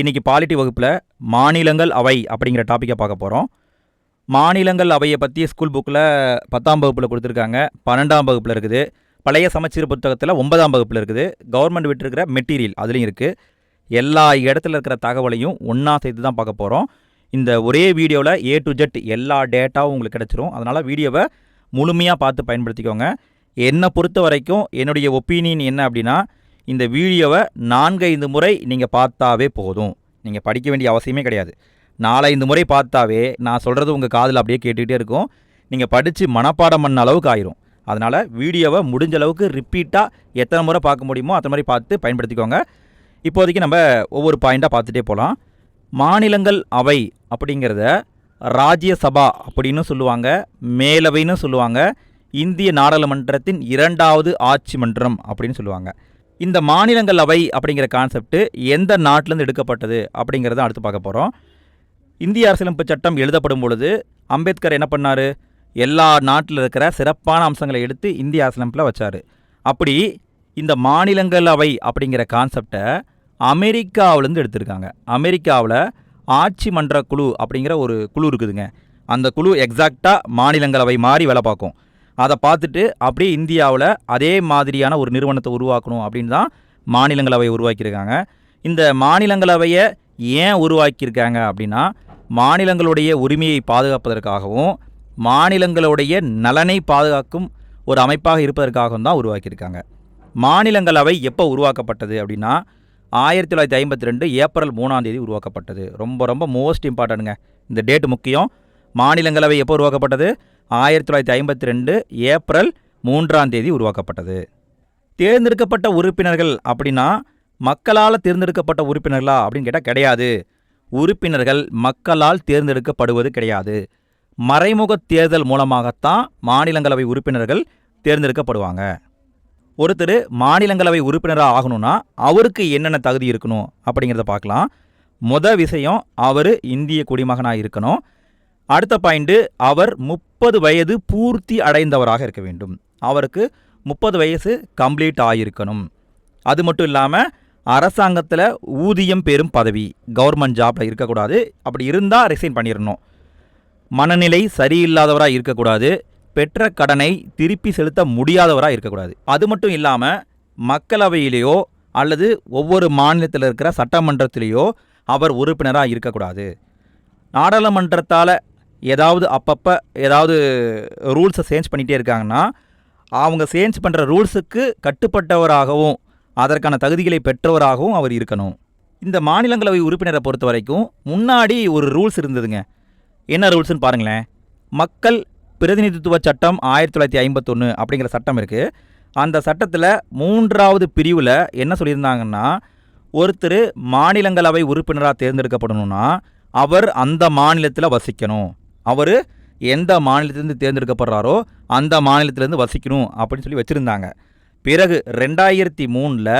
இன்றைக்கி பாலிட்டி வகுப்பில் மாநிலங்கள் அவை அப்படிங்கிற டாப்பிக்கை பார்க்க போகிறோம் மாநிலங்கள் அவையை பற்றி ஸ்கூல் புக்கில் பத்தாம் வகுப்பில் கொடுத்துருக்காங்க. பன்னெண்டாம் வகுப்பில் இருக்குது. பழைய சமச்சீர் புத்தகத்தில் ஒன்பதாம் வகுப்பில் இருக்குது. கவர்மெண்ட் விட்டுருக்கிற மெட்டீரியல் அதுலேயும் இருக்குது எல்லா இடத்துல இருக்கிற தகவலையும் ஒன்றா சேர்த்து தான் பார்க்க போகிறோம் இந்த ஒரே வீடியோவில் ஏ டு ஜெட் எல்லா டேட்டாவும் உங்களுக்கு கிடச்சிரும். அதனால் வீடியோவை முழுமையாக பார்த்து பயன்படுத்திக்கோங்க. என்னை பொறுத்த வரைக்கும் என்னுடைய ஒப்பீனியன் என்ன அப்படின்னா இந்த வீடியோவை நான்கைந்து முறை நீங்கள் பார்த்தாவே போதும். நீங்கள் படிக்க வேண்டிய அவசியமே கிடையாது. நாலஞ்சு முறை பார்த்தாவே நான் சொல்கிறது உங்கள் காதில் அப்படியே கேட்டுக்கிட்டே இருக்கும். நீங்கள் படித்து மனப்பாடம் பண்ண அளவுக்கு ஆயிரும். அதனால் வீடியோவை முடிஞ்ச அளவுக்கு ரிப்பீட்டாக எத்தனை முறை பார்க்க முடியுமோ அத்தனை மாதிரி பார்த்து பயன்படுத்திக்கோங்க. இப்போதைக்கு நம்ம ஒவ்வொரு பாயிண்ட்டாக பார்த்துட்டே போகலாம் மாநிலங்கள் அவை அப்படிங்கிறத ராஜ்யசபா அப்படின்னு சொல்லுவாங்க மேலவைன்னு சொல்லுவாங்க இந்திய நாடாளுமன்றத்தின் இரண்டாவது ஆட்சி மன்றம் அப்படின்னு சொல்லுவாங்க. இந்த மாநிலங்கள் அவை அப்படிங்கிற கான்செப்ட் எந்த நாட்டிலேருந்து எடுக்கப்பட்டது அப்படிங்கிறத அடுத்து பார்க்க போகிறோம் இந்திய அரசியலமைப்பு சட்டம் எழுதப்படும் பொழுது அம்பேத்கர் என்ன பண்ணார்? எல்லா நாட்டில் இருக்கிற சிறப்பான அம்சங்களை எடுத்து இந்திய அரசியலமைப்பில் வச்சார். அப்படி இந்த மாநிலங்கள் அவை அப்படிங்கிற கான்செப்டை அமெரிக்காவிலேருந்து எடுத்திருக்காங்க. அமெரிக்காவில் ஆட்சி மன்ற குழு அப்படிங்கிற ஒரு குழு இருக்குதுங்க. அந்த குழு எக்ஸாக்டாக மாநிலங்களவை மாதிரி வேலை பார்க்கும். அதை பார்த்துட்டு அப்படியே இந்தியாவில் அதே மாதிரியான ஒரு நிறுவனத்தை உருவாக்கணும் அப்படின்னு தான் மாநிலங்களவை உருவாக்கியிருக்காங்க. இந்த மாநிலங்களவையை ஏன் உருவாக்கியிருக்காங்க அப்படின்னா மாநிலங்களுடைய உரிமையை பாதுகாப்பதற்காகவும் மாநிலங்களுடைய நலனை பாதுகாக்கும் ஒரு அமைப்பாக இருப்பதற்காகவும் தான் உருவாக்கியிருக்காங்க. மாநிலங்களவை எப்போ உருவாக்கப்பட்டது அப்படின்னா ஆயிரத்தி தொள்ளாயிரத்தி ஐம்பத்தி ரெண்டு ஏப்ரல் மூணாம் தேதி உருவாக்கப்பட்டது. ரொம்ப ரொம்ப மோஸ்ட் இம்பார்ட்டனுங்க இந்த டேட் முக்கியம். மாநிலங்களவை எப்போ உருவாக்கப்பட்டது? ஆயிரத்தி தொள்ளாயிரத்தி ஐம்பத்தி ரெண்டு ஏப்ரல் மூன்றாம் தேதி உருவாக்கப்பட்டது. தேர்ந்தெடுக்கப்பட்ட உறுப்பினர்கள் அப்படின்னா மக்களால் தேர்ந்தெடுக்கப்பட்ட உறுப்பினர்களா அப்படின்னு கேட்டால் கிடையாது. உறுப்பினர்கள் மக்களால் தேர்ந்தெடுக்கப்படுவது கிடையாது. மறைமுக தேர்தல் மூலமாகத்தான் மாநிலங்களவை உறுப்பினர்கள் தேர்ந்தெடுக்கப்படுவாங்க. ஒருத்தர் மாநிலங்களவை உறுப்பினராக ஆகணும்னா அவருக்கு என்னென்ன தகுதி இருக்கணும் அப்படிங்கிறத பார்க்கலாம். முத விஷயம் அவர் இந்திய குடிமகனாக இருக்கணும். அடுத்த பாயிண்ட்டு அவர் முப்பது வயது பூர்த்தி அடைந்தவராக இருக்க வேண்டும். அவருக்கு முப்பது வயசு கம்ப்ளீட் ஆகியிருக்கணும் அது மட்டும் இல்லாமல் அரசாங்கத்தில் ஊதியம் பெறும் பதவி கவர்மெண்ட் ஜாப்பில் இருக்கக்கூடாது. அப்படி இருந்தால் ரிசைன் பண்ணிடணும் மனநிலை சரியில்லாதவராக இருக்கக்கூடாது. பெற்ற கடனை திருப்பி செலுத்த முடியாதவராக இருக்கக்கூடாது. அது மட்டும் இல்லாமல் மக்களவையிலேயோ அல்லது ஒவ்வொரு மாநிலத்தில் இருக்கிற சட்டமன்றத்திலேயோ அவர் உறுப்பினராக இருக்கக்கூடாது. நாடாளுமன்றத்தால் ஏதாவது அப்பப்போ ஏதாவது ரூல்ஸை சேஞ்ச் பண்ணிகிட்டே இருக்காங்கன்னா அவங்க சேஞ்ச் பண்ணுற ரூல்ஸுக்கு கட்டுப்பட்டவராகவும் அதற்கான தகுதிகளை பெற்றவராகவும் அவர் இருக்கணும். இந்த மாநிலங்களவை உறுப்பினரை பொறுத்த வரைக்கும் முன்னாடி ஒரு ரூல்ஸ் இருந்ததுங்க. என்ன ரூல்ஸ்னு பாருங்களேன். மக்கள் பிரதிநிதித்துவ சட்டம் ஆயிரத்தி தொள்ளாயிரத்தி ஐம்பத்தொன்று அப்படிங்கிற சட்டம் இருக்குது அந்த சட்டத்தில் மூன்றாவது பிரிவில் என்ன சொல்லியிருந்தாங்கன்னா ஒருத்தர் மாநிலங்களவை உறுப்பினராக தேர்ந்தெடுக்கப்படணும்னா அவர் அந்த மாநிலத்தில் வசிக்கணும். அவர் எந்த மாநிலத்திலேருந்து தேர்ந்தெடுக்கப்படுறாரோ அந்த மாநிலத்திலேருந்து வசிக்கணும் அப்படின்னு சொல்லி வச்சுருந்தாங்க. பிறகு ரெண்டாயிரத்தி மூணில்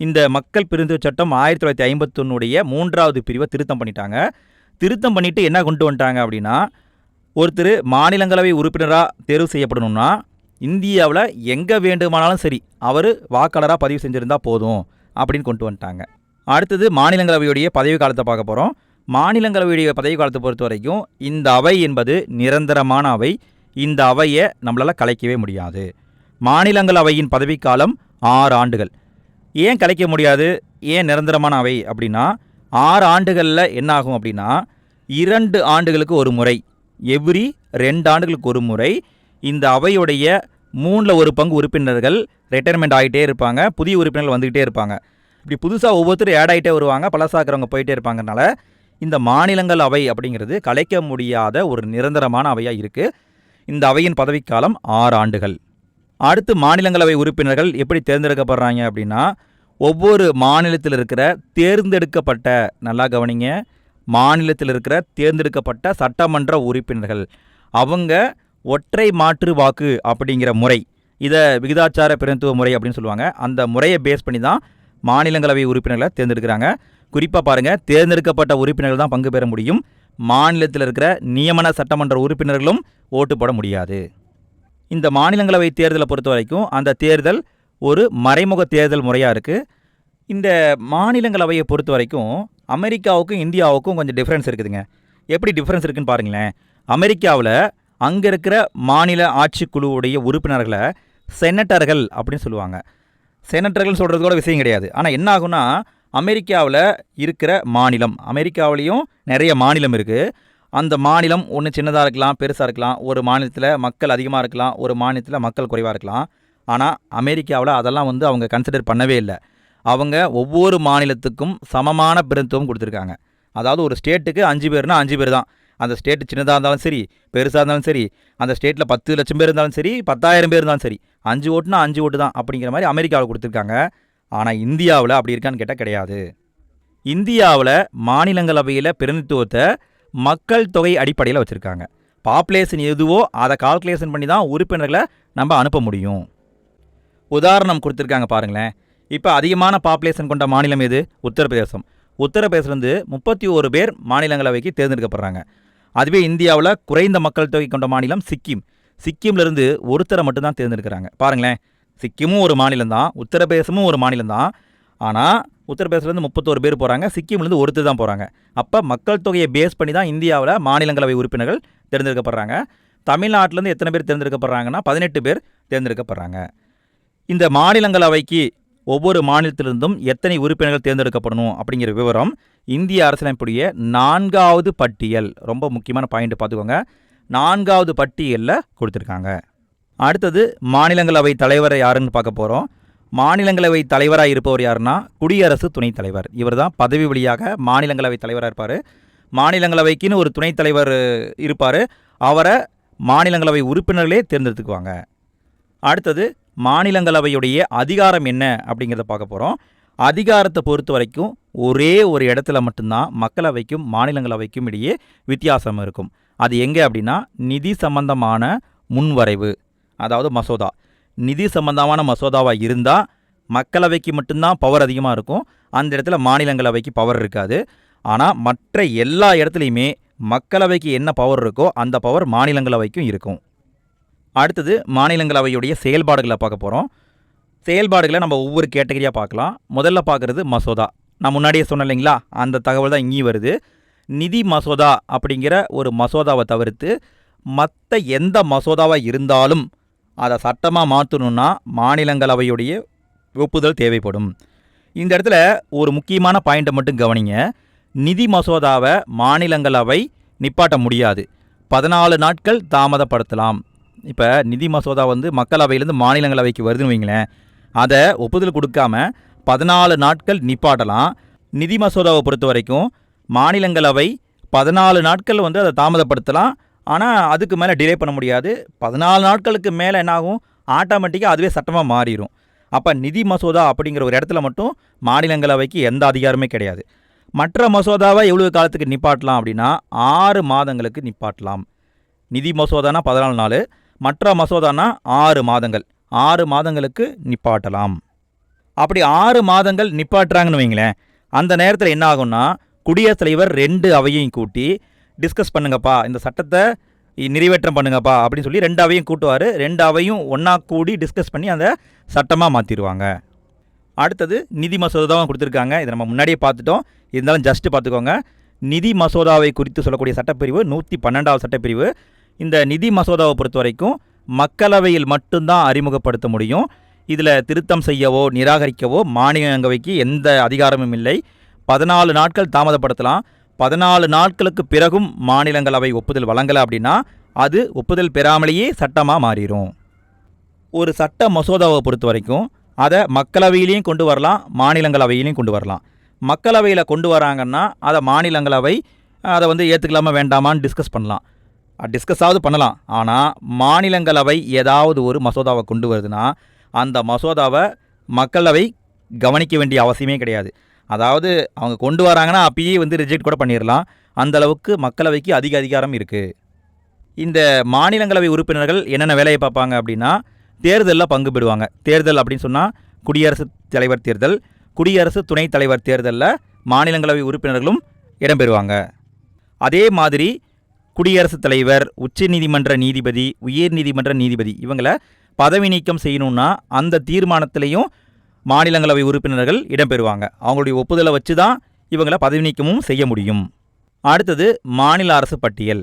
இந்த மக்கள் பிரிந்து சட்டம் ஆயிரத்தி தொள்ளாயிரத்தி ஐம்பத்தொன்னுடைய மூன்றாவது பிரிவை திருத்தம் பண்ணிட்டாங்க. திருத்தம் பண்ணிவிட்டு என்ன கொண்டு வந்துட்டாங்க அப்படின்னா ஒருத்தர் மாநிலங்களவை உறுப்பினராக தேர்வு செய்யப்படணும்னா இந்தியாவில் எங்கே வேண்டுமானாலும் சரி அவர் வாக்காளராக பதிவு செஞ்சுருந்தா போதும் அப்படின்னு கொண்டு வந்துட்டாங்க. அடுத்தது மாநிலங்களவையுடைய பதவி காலத்தை பார்க்க போகிறோம் மாநிலங்களவையுடைய பதவி காலத்தை பொறுத்த வரைக்கும் இந்த அவை என்பது நிரந்தரமான அவை. இந்த அவையை நம்மளால் கலைக்கவே முடியாது. மாநிலங்களவையின் பதவிக்காலம் ஆறு ஆண்டுகள். ஏன் கலைக்க முடியாது? ஏன் நிரந்தரமான அவை அப்படின்னா ஆறு ஆண்டுகளில் என்ன ஆகும் அப்படின்னா இரண்டு ஆண்டுகளுக்கு ஒரு முறை எவ்ரி ரெண்டு ஆண்டுகளுக்கு ஒரு முறை இந்த அவையுடைய மூணில் ஒரு பங்கு உறுப்பினர்கள் ரிட்டையர்மெண்ட் ஆகிட்டே இருப்பாங்க புதிய உறுப்பினர்கள் வந்துக்கிட்டே இருப்பாங்க. இப்படி புதுசாக ஒவ்வொருத்தரும் ஆட் ஆகிட்டே வருவாங்க பழசாக்கிறவங்க போயிட்டே இருப்பாங்கனால இந்த மாநிலங்கள் அவை அப்படிங்கிறது கலைக்க முடியாத ஒரு நிரந்தரமான அவையாக இருக்குது இந்த அவையின் பதவிக்காலம் ஆறு ஆண்டுகள். அடுத்து மாநிலங்களவை உறுப்பினர்கள் எப்படி தேர்ந்தெடுக்கப்படுறாங்க அப்படின்னா ஒவ்வொரு மாநிலத்தில் இருக்கிற தேர்ந்தெடுக்கப்பட்ட நல்லா கவனிங்க மாநிலத்தில் இருக்கிற தேர்ந்தெடுக்கப்பட்ட சட்டமன்ற உறுப்பினர்கள். அவங்க ஒற்றை மாற்று வாக்கு அப்படிங்கிற முறை இதை விகிதாச்சார பிரதித்துவ முறை அப்படின்னு சொல்லுவாங்க. அந்த முறையை பேஸ் பண்ணி தான் மாநிலங்களவை உறுப்பினர்களை தேர்ந்தெடுக்கிறாங்க. குறிப்பாக பாருங்கள் தேர்ந்தெடுக்கப்பட்ட உறுப்பினர்கள் தான் பங்கு பெற முடியும். மாநிலத்தில் இருக்கிற நியமன சட்டமன்ற உறுப்பினர்களும் ஓட்டு போட முடியாது. இந்த மாநிலங்களவை தேர்தலை பொறுத்த வரைக்கும் அந்த தேர்தல் ஒரு மறைமுக தேர்தல் முறையாக இருக்குது இந்த மாநிலங்களவையை பொறுத்த வரைக்கும் அமெரிக்காவுக்கும் இந்தியாவுக்கும் கொஞ்சம் டிஃப்ரென்ஸ் இருக்குதுங்க. எப்படி டிஃப்ரென்ஸ் இருக்குன்னு பாருங்களேன். அமெரிக்காவில் அங்கே இருக்கிற மாநில ஆட்சிக்குழுவுடைய உறுப்பினர்களை செனட்டர்கள் அப்படின்னு சொல்லுவாங்க. செனட்டர்கள் சொல்கிறது கூட விஷயம் கிடையாது. ஆனால் என்ன ஆகும்னா அமெரிக்காவில் இருக்கிற மாநிலம் அமெரிக்காவிலையும் நிறைய மாநிலம் இருக்குது அந்த மாநிலம் ஒன்று சின்னதாக இருக்கலாம் பெருசாக இருக்கலாம் ஒரு மாநிலத்தில் மக்கள் அதிகமாக இருக்கலாம் ஒரு மாநிலத்தில் மக்கள் குறைவாக இருக்கலாம். ஆனால் அமெரிக்காவில் அதெல்லாம் வந்து அவங்க கன்சிடர் பண்ணவே இல்லை. அவங்க ஒவ்வொரு மாநிலத்துக்கும் சமமான பிரதித்துவம் கொடுத்துருக்காங்க. அதாவது ஒரு ஸ்டேட்டுக்கு அஞ்சு பேர்னா அஞ்சு பேர் தான். அந்த ஸ்டேட்டு சின்னதாக இருந்தாலும் சரி பெருசாக இருந்தாலும் சரி அந்த ஸ்டேட்டில் பத்து லட்சம் பேர் இருந்தாலும் சரி பத்தாயிரம் பேர் இருந்தாலும் சரி அஞ்சு ஓட்டுனா அஞ்சு ஓட்டு தான் அப்படிங்கிற மாதிரி அமெரிக்காவில் கொடுத்துருக்காங்க. ஆனால் இந்தியாவில் அப்படி இருக்கான்னு கேட்டால் கிடையாது. இந்தியாவில் மாநிலங்களவையில் பிரதிநிதித்துவத்தை மக்கள் தொகை அடிப்படையில் வச்சுருக்காங்க. பாப்புலேஷன் எதுவோ அதை கால்குலேஷன் பண்ணி தான் உறுப்பினர்களை நம்ம அனுப்ப முடியும். உதாரணம் கொடுத்துருக்காங்க பாருங்களேன். இப்போ அதிகமான பாப்புலேஷன் கொண்ட மாநிலம் எது? உத்தரப்பிரதேசம். உத்தரப்பிரதேசத்துலேருந்து முப்பத்தி ஒரு பேர் மாநிலங்களவைக்கு தேர்ந்தெடுக்கப்படுறாங்க. அதுவே இந்தியாவில் குறைந்த மக்கள் தொகை கொண்ட மாநிலம் சிக்கிம். சிக்கிம்லேருந்து ஒருத்தரை மட்டும்தான் தேர்ந்தெடுக்கிறாங்க. பாருங்களேன். சிக்கிமும் ஒரு மாநிலம் தான் உத்தரப்பிரதேசமும் ஒரு மாநிலம் தான் ஆனால் உத்தரப்பிரதேசலேருந்து முப்பத்தோரு பேர் போகிறாங்க சிக்கிம்லேருந்து ஒருத்தர் தான் போகிறாங்க அப்போ மக்கள் தொகையை பேஸ் பண்ணி தான் இந்தியாவில் மாநிலங்களவை உறுப்பினர்கள் தேர்ந்தெடுக்கப்படுறாங்க. தமிழ்நாட்டிலேருந்து எத்தனை பேர் தேர்ந்தெடுக்கப்படுறாங்கன்னா பதினெட்டு பேர் தேர்ந்தெடுக்கப்படுறாங்க. இந்த மாநிலங்களவைக்கு ஒவ்வொரு மாநிலத்திலிருந்தும் எத்தனை உறுப்பினர்கள் தேர்ந்தெடுக்கப்படணும் அப்படிங்கிற விவரம் இந்திய அரசியலமைப்புடைய நான்காவது பட்டியல். ரொம்ப முக்கியமான பாயிண்ட் பார்த்துக்கோங்க. நான்காவது பட்டியலில் கொடுத்துருக்காங்க. அடுத்தது மாநிலங்களவை தலைவரை யாருன்னு பார்க்க போகிறோம் மாநிலங்களவை தலைவராக இருப்பவர் யாருன்னா குடியரசு துணைத் தலைவர். இவர் தான் பதவி வழியாக மாநிலங்களவை தலைவராக இருப்பார். மாநிலங்களவைக்குன்னு ஒரு துணைத் தலைவர் இருப்பார். அவரை மாநிலங்களவை உறுப்பினர்களே தேர்ந்தெடுத்துக்குவாங்க. அடுத்தது மாநிலங்களவையுடைய அதிகாரம் என்ன அப்படிங்கிறத பார்க்க போகிறோம் அதிகாரத்தை பொறுத்த வரைக்கும் ஒரே ஒரு இடத்துல மட்டும்தான் மக்களவைக்கும் மாநிலங்களவைக்கும் இடையே வித்தியாசம் இருக்கும். அது எங்கே அப்படின்னா நிதி சம்பந்தமான முன்வரைவு அதாவது மசோதா. நிதி சம்பந்தமான மசோதாவாக இருந்தால் மக்களவைக்கு மட்டும்தான் பவர் அதிகமாக இருக்கும். அந்த இடத்துல மாநிலங்களவைக்கு பவர் இருக்காது. ஆனால் மற்ற எல்லா இடத்துலையுமே மக்களவைக்கு என்ன பவர் இருக்கோ அந்த பவர் மாநிலங்களவைக்கும் இருக்கும். அடுத்தது மாநிலங்களவையுடைய செயல்பாடுகளை பார்க்க போகிறோம் செயல்பாடுகளை நம்ம ஒவ்வொரு கேட்டகரியாக பார்க்கலாம். முதல்ல பார்க்குறது மசோதா. நான் முன்னாடியே சொன்னேன் இல்லைங்களா? அந்த தகவல் தான் இங்கேயும் வருது. நிதி மசோதா அப்படிங்கிற ஒரு மசோதாவை தவிர்த்து மற்ற எந்த மசோதாவாக இருந்தாலும் அதை சட்டமாக மாற்றணுன்னா மாநிலங்களவையுடைய ஒப்புதல் தேவைப்படும். இந்த இடத்துல ஒரு முக்கியமான பாயிண்ட்டை மட்டும் கவனிங்க. நிதி மசோதாவை மாநிலங்களவை நிப்பாட்ட முடியாது. பதினாலு நாட்கள் தாமதப்படுத்தலாம். இப்போ நிதி மசோதா வந்து மக்களவையிலேருந்து மாநிலங்களவைக்கு வருதுன்னு வைங்களேன். அதை ஒப்புதல் கொடுக்காம பதினாலு நாட்கள் நிப்பாட்டலாம். நிதி மசோதாவை பொறுத்த வரைக்கும் மாநிலங்களவை பதினாலு நாட்கள் வந்து அதை தாமதப்படுத்தலாம். ஆனால் அதுக்கு மேலே டிலே பண்ண முடியாது. பதினாலு நாட்களுக்கு மேலே என்னாகும்? ஆட்டோமேட்டிக்காக அதுவே சட்டமாக மாறிடும் அப்போ நிதி மசோதா அப்படிங்கிற ஒரு இடத்துல மட்டும் மாநிலங்களவைக்கு எந்த அதிகாரமே கிடையாது. மற்ற மசோதாவை எவ்வளவு காலத்துக்கு நிப்பாட்டலாம் அப்படின்னா ஆறு மாதங்களுக்கு நிப்பாட்டலாம். நிதி மசோதானா பதினாலு நாள். மற்ற மசோதானா ஆறு மாதங்கள். ஆறு மாதங்களுக்கு நிப்பாட்டலாம். அப்படி ஆறு மாதங்கள் நிப்பாட்டுறாங்கன்னு வைங்களேன் அந்த நேரத்தில் என்ன ஆகும்னா குடியரசுத் தலைவர் ரெண்டு அவையையும் கூட்டி டிஸ்கஸ் பண்ணுங்கப்பா இந்த சட்டத்தை நிறைவேற்றம் பண்ணுங்கப்பா அப்படின்னு சொல்லி ரெண்டு அவையும் கூட்டுவார். ரெண்டு அவையும் ஒன்றா கூடி டிஸ்கஸ் பண்ணி அந்த சட்டமாக மாற்றிடுவாங்க அடுத்தது நிதி மசோதாவும் கொடுத்துருக்காங்க. இதை நம்ம முன்னாடியே பார்த்துட்டோம். இருந்தாலும் ஜஸ்ட்டு பார்த்துக்கோங்க. நிதி மசோதாவை குறித்து சொல்லக்கூடிய சட்டப்பிரிவு நூற்றி பன்னெண்டாவது சட்டப்பிரிவு. இந்த நிதி மசோதாவை பொறுத்த வரைக்கும் மக்களவையில் மட்டும்தான் அறிமுகப்படுத்த முடியும். இதில் திருத்தம் செய்யவோ நிராகரிக்கவோ மாநிலங்களவைக்கு எந்த அதிகாரமும் இல்லை. பதினாலு நாட்கள் தாமதப்படுத்தலாம். பதினாலு நாட்களுக்கு பிறகும் மாநிலங்களவை ஒப்புதல் வழங்கலை அப்படின்னா அது ஒப்புதல் பெறாமலேயே சட்டமாக மாறிடும் ஒரு சட்ட மசோதாவை பொறுத்த வரைக்கும் அதை மக்களவையிலையும் கொண்டு வரலாம் மாநிலங்களவையிலையும் கொண்டு வரலாம். மக்களவையில் கொண்டு வராங்கன்னா அதை மாநிலங்களவை அதை வந்து ஏற்றுக்கலாமா வேண்டாமான்னு டிஸ்கஸ் பண்ணலாம். டிஸ்கஸாவது பண்ணலாம். ஆனால் மாநிலங்களவை ஏதாவது ஒரு மசோதாவை கொண்டு வருதுன்னா அந்த மசோதாவை மக்களவை கவனிக்க வேண்டிய அவசியமே கிடையாது. அதாவது அவங்க கொண்டு வராங்கன்னா அப்பயே வந்து ரிஜெக்ட் கூட பண்ணிடலாம் அந்தளவுக்கு மக்களவைக்கு அதிக அதிகாரம் இருக்குது இந்த மாநிலங்களவை உறுப்பினர்கள் என்னென்ன வேலையை பார்ப்பாங்க அப்படின்னா தேர்தலில் பங்கு பெறுவாங்க. தேர்தல் அப்படின்னு சொன்னால் குடியரசுத் தலைவர் தேர்தல் குடியரசு துணைத் தலைவர் தேர்தலில் மாநிலங்களவை உறுப்பினர்களும் இடம்பெறுவாங்க அதே மாதிரி குடியரசுத் தலைவர் உச்சநீதிமன்ற நீதிபதி உயர்நீதிமன்ற நீதிபதி இவங்களை பதவி நீக்கம் செய்யணும்னா அந்த தீர்மானத்திலையும் மாநிலங்களவை உறுப்பினர்கள் இடம்பெறுவாங்க. அவங்களுடைய ஒப்புதலை வச்சு தான் இவங்கள பதவி நீக்கமும் செய்ய முடியும். அடுத்தது மாநில அரசு பட்டியல்.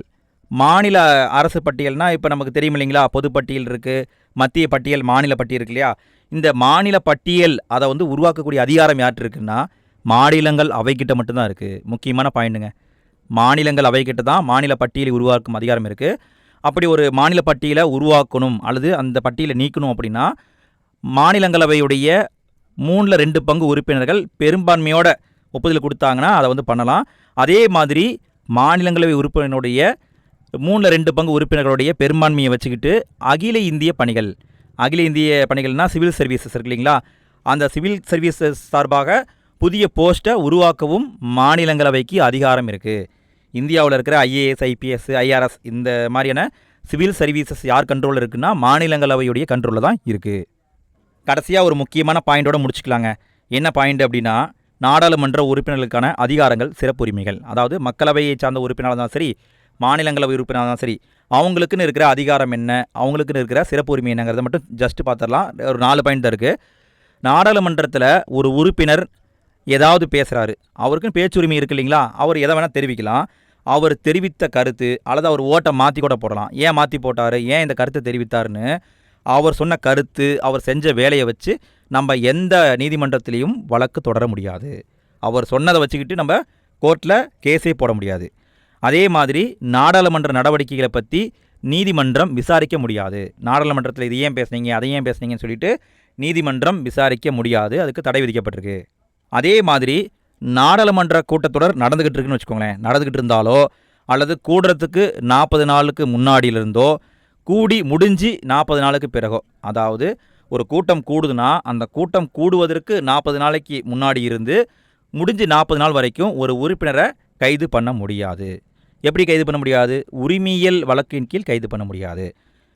மாநில அரசு பட்டியல்னால் இப்போ நமக்கு தெரியும் இல்லைங்களா? பொதுப்பட்டியல் இருக்குது மத்திய பட்டியல் மாநில பட்டியல் இருக்கு இல்லையா? இந்த மாநில பட்டியல் அதை வந்து உருவாக்கக்கூடிய அதிகாரம் யார்ட்டு இருக்குன்னா மாநிலங்கள் அவைக்கிட்ட மட்டும்தான் இருக்குது முக்கியமான பாயிண்ட்டுங்க. மாநிலங்கள் அவைக்கிட்ட தான் மாநில பட்டியலை உருவாக்கும் அதிகாரம் இருக்குது அப்படி ஒரு மாநில பட்டியலை உருவாக்கணும் அல்லது அந்த பட்டியலை நீக்கணும் அப்படின்னா மாநிலங்களவையுடைய மூணில் ரெண்டு பங்கு உறுப்பினர்கள் பெரும்பான்மையோட ஒப்புதல் கொடுத்தாங்கன்னா அதை வந்து பண்ணலாம். அதே மாதிரி மாநிலங்களவை உறுப்பினருடைய மூணில் ரெண்டு பங்கு உறுப்பினர்களுடைய பெரும்பான்மையை வச்சுக்கிட்டு அகில இந்திய பணிகள் அகில இந்திய பணிகள்னால் சிவில் சர்வீசஸ் இருக்கு இல்லைங்களா? அந்த சிவில் சர்வீசஸ் சார்பாக புதிய போஸ்ட்டை உருவாக்கவும் மாநிலங்களவைக்கு அதிகாரம் இருக்குது இந்தியாவில் இருக்கிற ஐஏஎஸ் ஐபிஎஸ் ஐஆர்எஸ் இந்த மாதிரியான சிவில் சர்வீசஸ் யார் கண்ட்ரோலில் இருக்குன்னா மாநிலங்களவையுடைய கண்ட்ரோலில் தான் இருக்குது கடைசியாக ஒரு முக்கியமான பாயிண்டோட முடிச்சுக்கலாங்க. என்ன பாயிண்ட் அப்படின்னா நாடாளுமன்ற உறுப்பினர்களுக்கான அதிகாரங்கள் சிறப்புரிமைகள். அதாவது மக்களவையை சார்ந்த உறுப்பினராக இருந்தாலும் சரி மாநிலங்களவை உறுப்பினராக இருந்தாலும் சரி அவங்களுக்குன்னு இருக்கிற அதிகாரம் என்ன அவங்களுக்குன்னு இருக்கிற சிறப்பு உரிமை என்னங்கிறத மட்டும் ஜஸ்ட் பார்த்துடலாம். ஒரு நாலு பாயிண்ட் தான் இருக்குது நாடாளுமன்றத்தில் ஒரு உறுப்பினர் ஏதாவது பேசுகிறாரு அவருக்குன்னு பேச்சுரிமை இருக்கு இல்லைங்களா? அவர் எதை வேணால் தெரிவிக்கலாம். அவர் தெரிவித்த கருத்து அல்லது அவர் ஓட்டை மாற்றி கூட போடலாம். ஏன் மாற்றி போட்டார்? ஏன் இந்த கருத்தை தெரிவித்தாருன்னு அவர் சொன்ன கருத்து அவர் செஞ்ச வேலையை வச்சு நம்ம எந்த நீதிமன்றத்திலையும் வழக்கு தொடர முடியாது. அவர் சொன்னதை வச்சுக்கிட்டு நம்ம கோர்ட்டில் கேஸே போட முடியாது. அதே மாதிரி நாடாளுமன்ற நடவடிக்கைகளை பற்றி நீதிமன்றம் விசாரிக்க முடியாது. நாடாளுமன்றத்தில் இது ஏன் பேசுனீங்க? அதை ஏன் பேசுனீங்கன்னு சொல்லிட்டு நீதிமன்றம் விசாரிக்க முடியாது. அதுக்கு தடை விதிக்கப்பட்டிருக்கு. அதே மாதிரி நாடாளுமன்ற கூட்டத்தொடர் நடந்துக்கிட்டு இருக்குன்னு வச்சுக்கோங்களேன். நடந்துக்கிட்டு இருந்தாலோ அல்லது கூடுறதுக்கு நாற்பது நாளுக்கு முன்னாடியிலிருந்தோ கூடி முடிஞ்சு நாற்பது நாளுக்கு பிறகோ. அதாவது ஒரு கூட்டம் கூடுதுன்னா அந்த கூட்டம் கூடுவதற்கு நாற்பது நாளைக்கு முன்னாடி இருந்து முடிஞ்சு நாற்பது நாள் வரைக்கும் ஒரு உறுப்பினரை கைது பண்ண முடியாது. எப்படி கைது பண்ண முடியாது? உரிமையியல் வழக்கின் கீழ் கைது பண்ண முடியாது.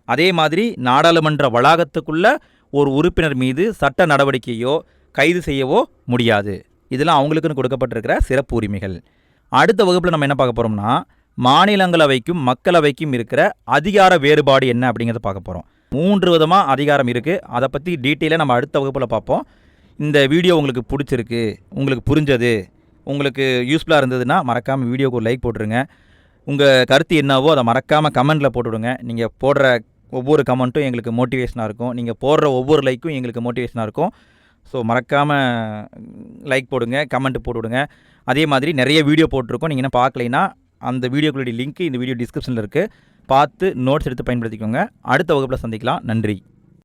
அதே மாதிரி நாடாளுமன்ற வளாகத்துக்குள்ள ஒரு உறுப்பினர் மீது சட்ட நடவடிக்கையோ கைது செய்யவோ முடியாது. இதெல்லாம் அவங்களுக்குன்னு கொடுக்கப்பட்டிருக்கிற சிறப்பு உரிமைகள். அடுத்த வகுப்பில் நம்ம என்ன பார்க்க போகிறோம்னா மாநிலங்களவைக்கும் மக்களவைக்கும் இருக்கிற அதிகார வேறுபாடு என்ன அப்படிங்கிறத பார்க்க போகிறோம் மூன்று விதமாக அதிகாரம் இருக்குது அதை பற்றி டீட்டெயிலாக நம்ம அடுத்த வகுப்பில் பார்ப்போம். இந்த வீடியோ உங்களுக்கு பிடிச்சிருக்கு உங்களுக்கு புரிஞ்சது உங்களுக்கு யூஸ்ஃபுல்லாக இருந்ததுன்னா மறக்காமல் வீடியோக்கு ஒரு லைக் போட்டுருங்க. உங்கள் கருத்து என்னவோ அதை மறக்காமல் கமெண்ட்டில் போட்டுவிடுங்க நீங்கள் போடுற ஒவ்வொரு கமெண்ட்டும் எங்களுக்கு மோட்டிவேஷனாக இருக்கும். நீங்கள் போடுற ஒவ்வொரு லைக்கும் எங்களுக்கு மோட்டிவேஷனாக இருக்கும். ஸோ மறக்காமல் லைக் போடுங்க கமெண்ட் போட்டுவிடுங்க. அதே மாதிரி நிறைய வீடியோ போட்டிருக்கோம். நீங்கள் என்ன பார்க்கலைன்னா அந்த வீடியோக்களுடைய லிங்க் இந்த வீடியோ டிஸ்கிரிப்ஷனில் இருக்குது பார்த்து நோட்ஸ் எடுத்து பயன்படுத்திக்கோங்க. அடுத்த வகுப்பில் சந்திக்கலாம். நன்றி.